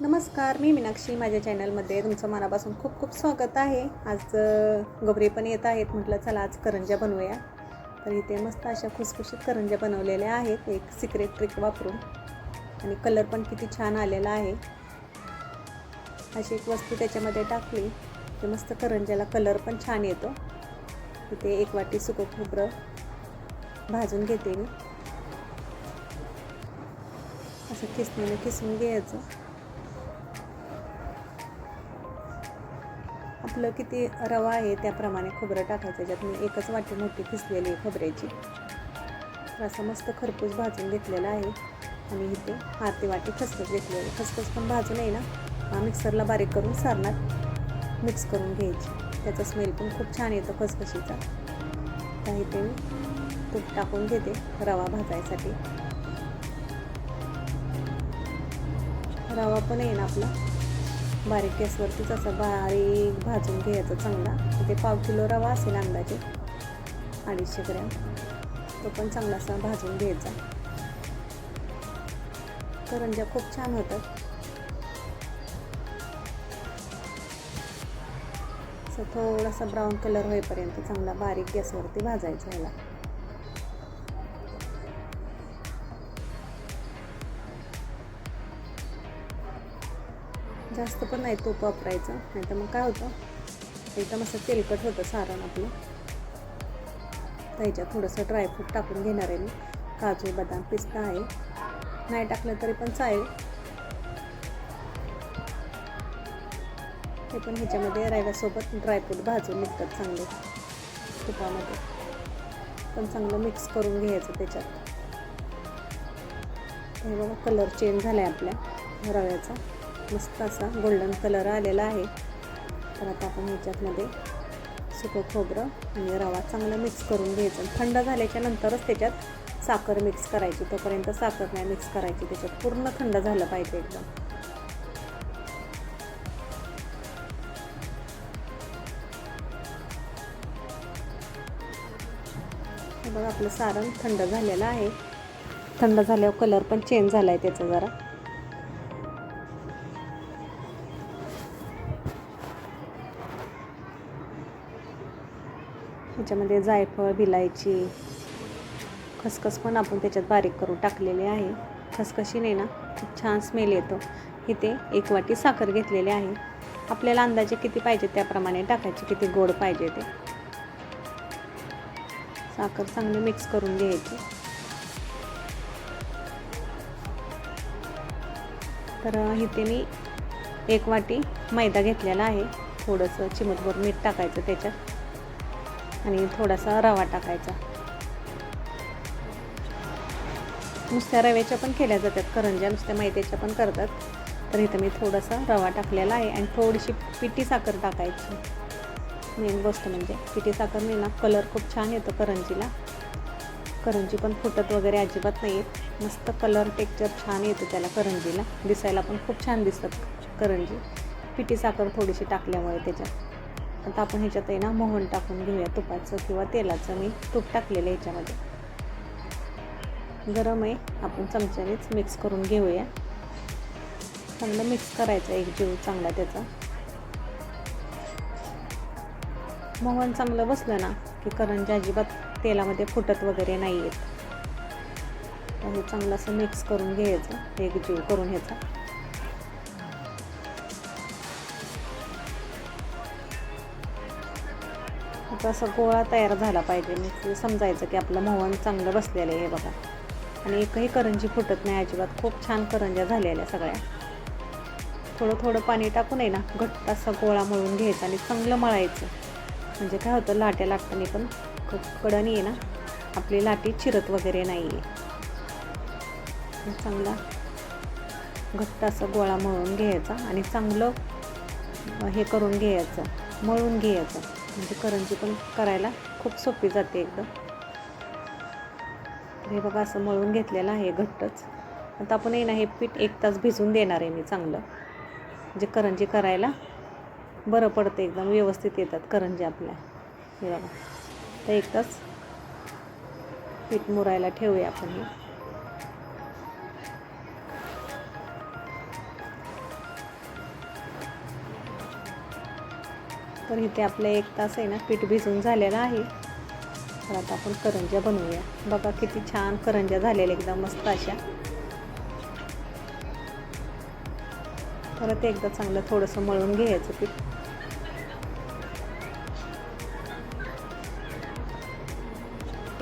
नमस्कार मी मीनाक्षी. माझ्या चॅनलमध्ये तुमचं मनापासून खूप खूप स्वागत आहे. आज अ, पण येत आहेत. म्हटलं चला आज करंज्या बनवूया. तर इथे मस्त अशा खुसखुशीत करंज्या बनवलेल्या आहेत. एक सिक्रेट ट्रिक वापरून. आणि कलर पण किती छान आलेला आहे. अशी एक वस्तू त्याच्यामध्ये टाकली. की मस्त करंज्याला कलर पण छान येतो. इथे एक वाटी सुकं खोबरं भाजून घेते मी. असं किसणीने किसून घ्यायचं. आपलं किती रवा आहे त्याप्रमाणे खोबरं टाकायचं ज्यात मी एकच वाटी मोठी किसलेली आहे खोबऱ्याची. तर असं मस्त खरपूस भाजून घेतलेलं आहे. आणि इथे आरती वाटी खसखस घेतलेली खसखस पण भाजून आहे ना मिक्सरला बारीक करून सारणात मिक्स करून घ्यायची. त्याचा स्मेल पण खूप छान येतो खसखशीचा. तर इथे मी तूप टाकून घेते रवा भाजायसाठी. रवा पण आहे ना आपला. बारीक गॅसवरतीच असं बारीक भाजून घ्यायचं चांगला. ते पाव किलो रवा असेल अंदाजे अडीचशे ग्रॅम. तो पण चांगला असा भाजून घ्यायचा. करंज्या खूप छान होतात. असं थोडासा ब्राऊन कलर होईपर्यंत चांगला बारीक गॅसवरती भाजायचा ह्याला. जास्त पण नाही तूप वापरायचं. नाही तर मग काय होतं? एकदम असं तेलकट होतं सारण आपलं. त्याच्यात ह्याच्यात थोडंसं ड्रायफ्रूट टाकून घेणार आहे मी. काजू बदाम पिस्ता आहे. नाही टाकलं तरी पण चालेल. ते पण ह्याच्यामध्ये रायव्यासोबत ड्रायफ्रूट भाजून निघतात चांगले. तुपामध्ये. पण चांगलं मिक्स करून घ्यायचं त्याच्यात. हे बघा कलर चेंज झाला आहे आपल्या रव्याचा. मस्त असा गोल्डन कलर आलेला आहे. तर आता आपण ह्याच्यातमध्ये सुकं खोबरं आणि रवा चांगलं मिक्स करून घ्यायचं. थंड झाल्याच्या नंतरच त्याच्यात साखर मिक्स करायची. तोपर्यंत साखर नाही मिक्स करायची. त्याच्यात पूर्ण थंड झालं पाहिजे एकदम. बघा आपलं सारण थंड झालेलं आहे. थंड झाल्यावर कलर पण चेंज झाला आहे त्याचा जरा. त्याच्यामध्ये जायफळ भिलायची खसखस पण आपण त्याच्यात बारीक करून टाकलेली आहे. खसखशीने ना खूप छान स्मेल येतो. इथे एक वाटी साखर घेतलेली आहे. आपल्याला अंदाजे किती पाहिजे त्याप्रमाणे टाकायचे किती गोड पाहिजे ते. साखर चांगली मिक्स करून घ्यायची. तर इथे मी एक वाटी मैदा घेतलेला आहे. थोडंसं चिमटभर मीठ टाकायचं त्याच्यात. आणि थोडासा रवा टाकायचा. नुसत्या रव्याच्या पण केल्या जातात. करंज्या नुसत्या मैद्याच्या पण करतात. तर इथं मी थोडासा रवा टाकलेला आहे आणि थोडीशी पिठी साखर टाकायची. मेन गोष्ट म्हणजे पिठी साखरने ना कलर खूप छान येतो करंजीला. करंजी पण फुटत वगैरे अजिबात नाही येत मस्त कलर टेक्चर छान येतं त्याला करंजीला. दिसायला पण खूप छान दिसतात करंजी. पिठी साखर थोडीशी टाकल्यामुळे त्याच्यात. आता आपण ह्याच्यात आहे ना मोहन टाकून घेऊया तुपाचं किंवा तेलाचं. मी तूप टाकलेलं आहे ह्याच्यामध्ये. गरम आहे. आपण चमच्यानेच मिक्स करून घेऊया. चांगलं मिक्स करायचं एक जीव चांगला त्याचा. मोहन चांगलं बसलं ना की करंजी अजिबात तेलामध्ये फुटत वगैरे नाही येत हे चांगलं असं मिक्स करून घ्यायचं. एक जीव करून ह्याचा. आता असा गोळा तयार झाला पाहिजे. मग समजायचं की आपलं मोहन चांगलं बसलेलं आहे हे बघा. आणि एकही करंजी फुटत नाही अजिबात. खूप छान करंज्या झालेल्या सगळ्या. थोडं थोडं पाणी टाकून आहे ना घट्ट असा गोळा मळून घ्यायचा आणि चांगलं मळायचं. म्हणजे काय होतं लाट्या लागताना पण खूप कडणी आहे ना आपली लाटी चिरत वगैरे नाही आहे चांगला घट्ट असा गोळा मळून घ्यायचा आणि चांगलं हे करून घ्यायचं मळून घ्यायचं. म्हणजे करंजी पण करायला खूप सोपी जाते एकदम हे बघा असं मळून घेतलेलं आहे घट्टच. आता आपण आहे ना हे पीठ एक तास भिजून देणार आहे मी चांगलं. म्हणजे करंजी करायला बरं पडतं एकदम व्यवस्थित येतात करंजी आपल्या. हे बघा. तर एक तास पीठ मुरायला ठेवूया आपण हे. तर इथे आपलं एक तास आहे ना पीठ भिजून झालेलं आहे. तर आता आपण करंज्या बनवूया. बघा किती छान करंज्या झालेल्या एकदम मस्त अशा. परत एकदा चांगलं थोडंसं मळून घ्यायचं पीठ.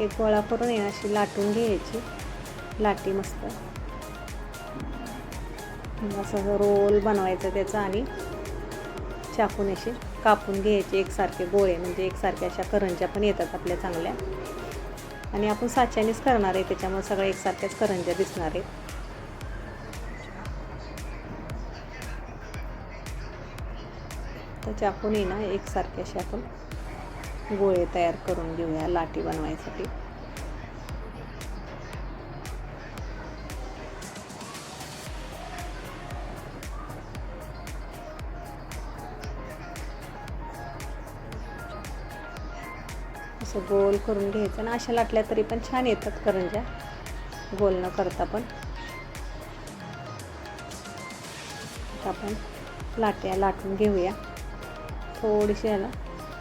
एक गोळा करून आहे अशी लाटून घ्यायची. लाटी मस्त असं रोल बनवायचं त्याचा आणि चाकून अशी. कापून घ्यायचे एकसारखे गोळे म्हणजे एकसारख्या अशा करंज्या पण येतात आपल्या चांगल्या. आणि आपण साच्यानेच करणार आहे त्याच्यामुळे सगळ्या एकसारख्याच करंज्या दिसणार आहेत. तर चाकून ना एकसारखे असे आपण गोळे तयार करून घेऊया लाटी बनवायसाठी. असं गोल करून घ्यायचं आणि अशा लाटल्या तरी पण छान येतात करंज्या. गोल न करता पण. आपण लाट्या लाटून घेऊया. थोडीशी याला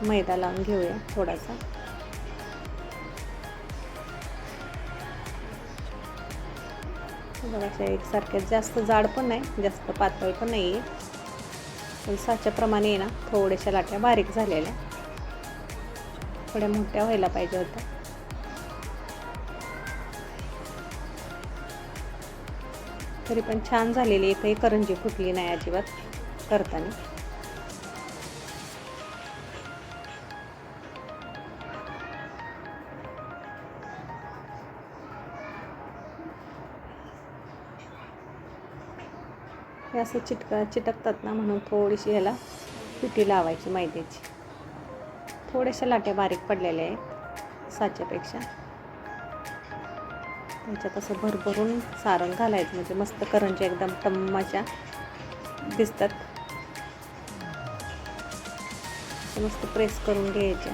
मैदा लावून घेऊया थोडासा. बघायच्या एकसारख्या जास्त जाड पण नाही जास्त पातळ पण नाही आहे पण साच्याप्रमाणे ना थोड्याशा लाट्या बारीक झालेल्या. थोड्या मोठ्या व्हायला पाहिजे होत्या. तरी पण छान झालेली एकही करंजी फुटली नाही अजिबात करताना. हे असं चिटका चिटकतात ना म्हणून थोडीशी ह्याला पिठी लावायची मैद्याची. थोड्याशा लाट्या बारीक पडलेल्या आहेत साच्यापेक्षा. त्याच्यात असं भरभरून सारण घालायचं म्हणजे मस्त करंजी एकदम टम्माच्या दिसतात. मस्त प्रेस करून घ्यायच्या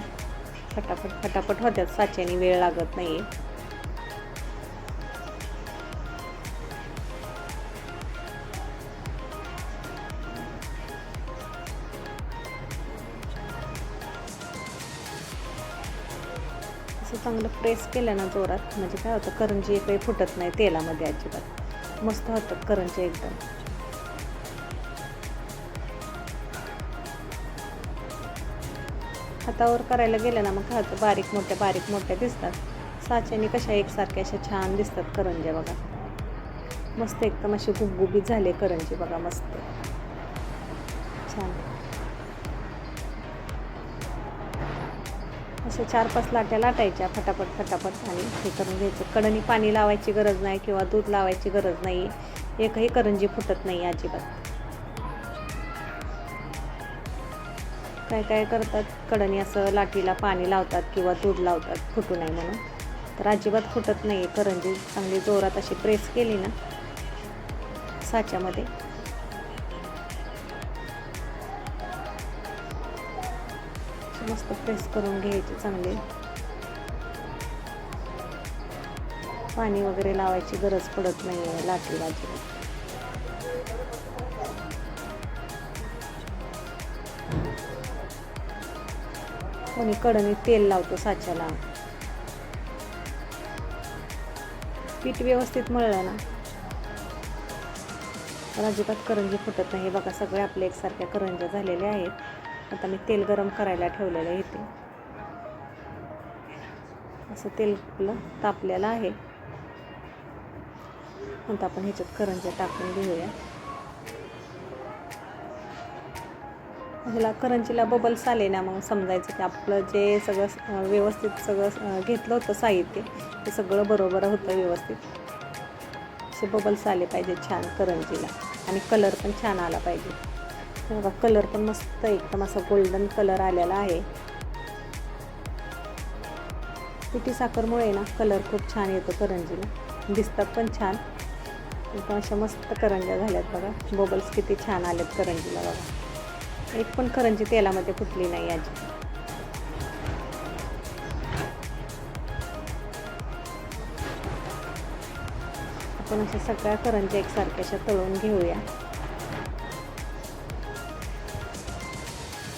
फटाफट फटाफट होत्यात साच्याने वेळ लागत नाही असं चांगलं प्रेस केलं ना जोरात म्हणजे काय होतं करंजी काही फुटत नाही तेलामध्ये अजिबात. मस्त होतात करंजी एकदम. हातावर करायला गेलं ना मग काय होतं बारीक मोठ्या बारीक मोठ्या दिसतात. साच्याने कशा एकसारख्या अशा छान दिसतात करंज्या बघा. मस्त एकदम अशी गुबगुबीत झाले करंजी बघा मस्त. छान. असे चार पाच लाट्या लाटायच्या फटाफट फटाफट आणि हे करून घ्यायचं. कडणी पाणी लावायची गरज नाही किंवा दूध लावायची गरज नाही. एकही करंजी फुटत नाही अजिबात. काय काय करतात? कडणी असं लाटीला पाणी लावतात किंवा दूध लावतात फुटू नये म्हणून. तर अजिबात फुटत नाही करंजी चांगली जोरात अशी प्रेस केली ना साच्यामध्ये. मस्त प्रेस करून घ्यायचे चांगले. पाणी वगैरे लावायची गरज पडत नाही आहे लाटी बाजूला. कोणी कडणी तेल लावतो साच्याला. पीठ व्यवस्थित मळलं ना. तर अजिबात करंजी फुटत नाही. बघा सगळे आपले एकसारख्या करंज्या झालेल्या आहेत. आता मी तेल गरम करायला ठेवलेलं आहे इथे. असं तेल आपलं तापलेलं आहे. आता आपण ह्याच्यात करंज्या टाकून घेऊया. ह्याला करंजीला बबल्स आले ना मग समजायचं की आपलं जे सगळं व्यवस्थित सगळं घेतलं होतं साहित्य ते सगळं बरोबर होतं व्यवस्थित. असे बबल्स आले पाहिजे छान करंजीला. आणि कलर पण छान आला पाहिजे. बघा कलर पण मस्त एकदम असा गोल्डन कलर आलेला आहे. पिठी साखरमुळे ना कलर खूप छान येतो करंजीला. दिसतात पण छान. एकदम अशा मस्त करंज्या झाल्यात बघा. बबल्स किती छान आलेत करंजीला बघा. एक पण करंजी तेलामध्ये फुटली नाही आजी आपण अशा सगळ्या करंज्या एकसारख्या अशा तळून घेऊया.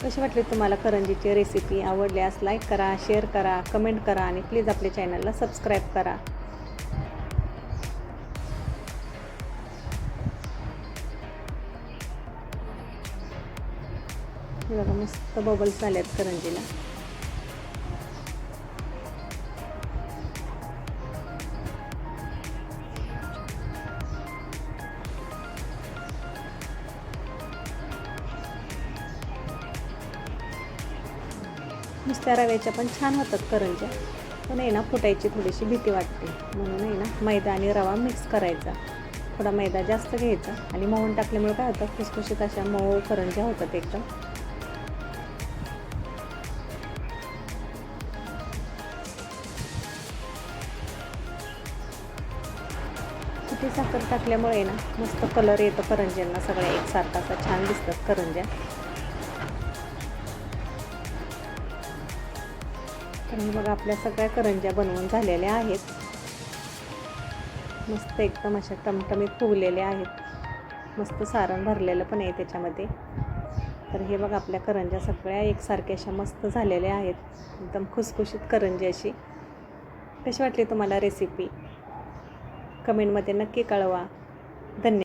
कशी वाटली तुम्हाला करंजीची रेसिपी आवडल्यास लाईक करा शेअर करा कमेंट करा आणि प्लीज आपल्या चॅनलला सबस्क्राईब करा. बघा मस्त बबल्स आल्यात करंजीला. नुसत्या रव्याच्या पण छान होतात करंज्या. पण आहे ना फुटायची थोडीशी भीती वाटते. म्हणून आहे ना मैदा आणि रवा मिक्स करायचा. थोडा मैदा जास्त घ्यायचा आणि मोहन टाकल्यामुळे काय होतं खुसखुशीत अशा मऊ करंज्या होतात एकदम. किती साखर टाकल्यामुळे ना मस्त कलर येतो करंज्यांना. सगळ्या एकसारखा असा छान दिसतात करंज्या. तर हे बघा आपल्या सगळ्या करंज्या बनवून झालेल्या आहेत. मस्त एकदम अशा टमटमीत फुगलेल्या आहेत. मस्त सारण भरलेलं पण आहे त्याच्यामध्ये. तर हे बघा आपल्या करंज्या सगळ्या एकसारख्या अशा मस्त झालेल्या आहेत. एकदम खुसखुशीत करंजी अशी. कशी वाटली तुम्हाला रेसिपी कमेंटमध्ये नक्की कळवा. धन्यवाद